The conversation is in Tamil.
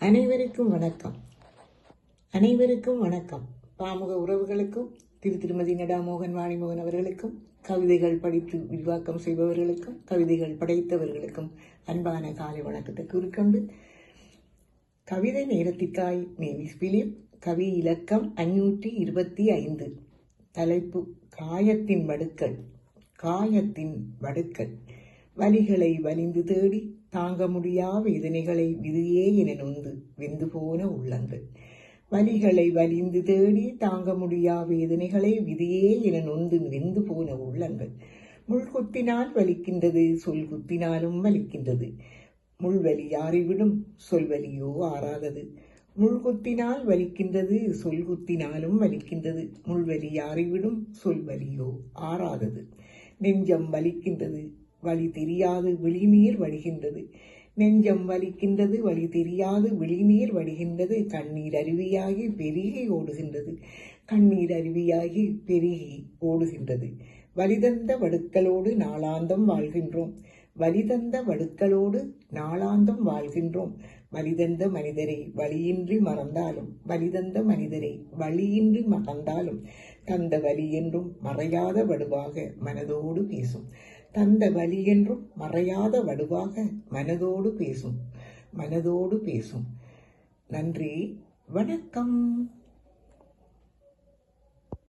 அனைவருக்கும் வணக்கம். அனைவருக்கும் வணக்கம். பாமுக உறவுகளுக்கும் திரு திருமதி நடாமோகன் வாணிமோகன் அவர்களுக்கும் கவிதைகள் படித்து விரிவாக்கம் செய்பவர்களுக்கும் கவிதைகள் படைத்தவர்களுக்கும் அன்பான காலை வணக்கத்தை கூறிக்கொண்டு கவிதை நேரத்திற்காய் மேவிஸ் பிலிம் கவி இலக்கம் அஞ்சூற்றி இருபத்தி ஐந்து. தலைப்பு காயத்தின் வடுக்கள். காயத்தின் வடுக்கள். வலிகளை வலிந்து தேடி தாங்க முடியா வேதனைகளை விதியே என நொந்து வெந்து போன உள்ளங்கள் வலிகளை வலிந்து தேடி தாங்க முடியா வேதனைகளை விதியே என நொந்து வெந்து போன உள்ளங்கள் முள் குத்தினால் வலிக்கின்றது சொல் குத்தினாலும் வலிக்கின்றது. முள்வலி ஆறிவிடும் சொல்வலியோ ஆறாதது. முள்குத்தினால் வலிக்கின்றது சொல் குத்தினாலும் வலிக்கின்றது. முள்வலி ஆறிவிடும் சொல்வலியோ ஆறாதது. நெஞ்சம் வலிக்கின்றது வழி தெரியாது விழிநீர் வடிகின்றது நெஞ்சம் வலிக்கின்றது வழி தெரியாது விழிநீர் வடிகின்றது கண்ணீர் அருவியாகி பெருகி ஓடுகின்றது. கண்ணீர் அருவியாகி பெருகி ஓடுகின்றது. வலிதந்த வடுக்களோடு நாளாந்தம் வாழ்கின்றோம். வலிதந்த வடுக்களோடு நாளாந்தம் வாழ்கின்றோம். வலிதந்த மனிதரை வழியின்றி மறந்தாலும் வலிதந்த மனிதரை வழியின்றி மறந்தாலும் தந்த வலி என்றும் மறையாத வடுவாக மனதோடு பேசும். தந்த வலி என்றும் மறையாத வடுவாக மனதோடு பேசும். மனதோடு பேசும். நன்றி. வணக்கம்.